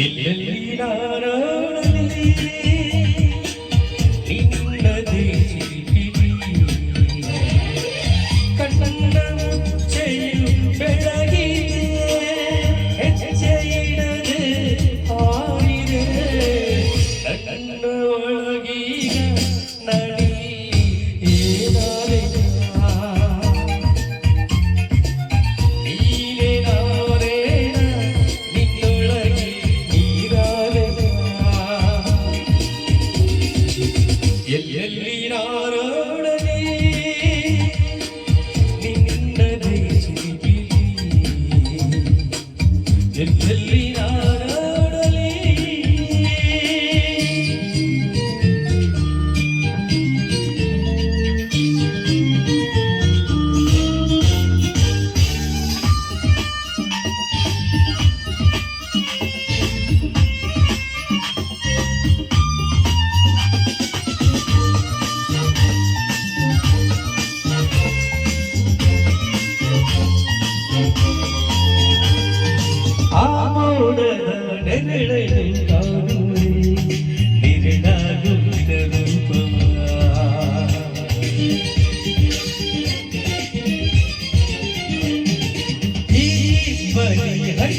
ഇല്ല did, did.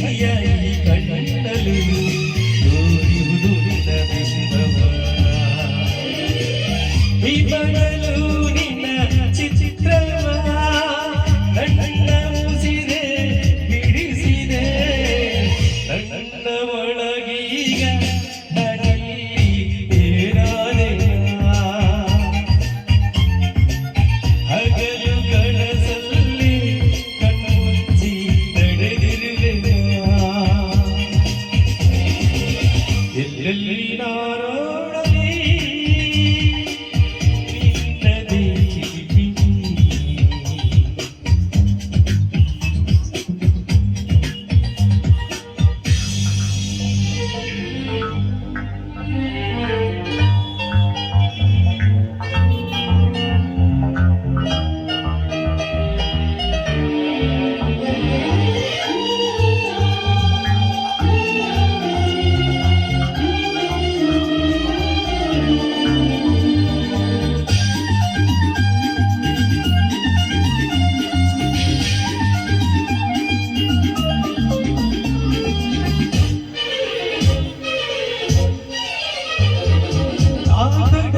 ಕಹಿಯಲ್ಲಿ ಕಣ್ಣಲ್ಲಿ ದೂರಿಯುವುದು ನಿನ್ನ ಬಿಂಬವ ಈ ಬಗಲ ನಾರೋಡ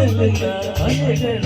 அழகழ அழகழ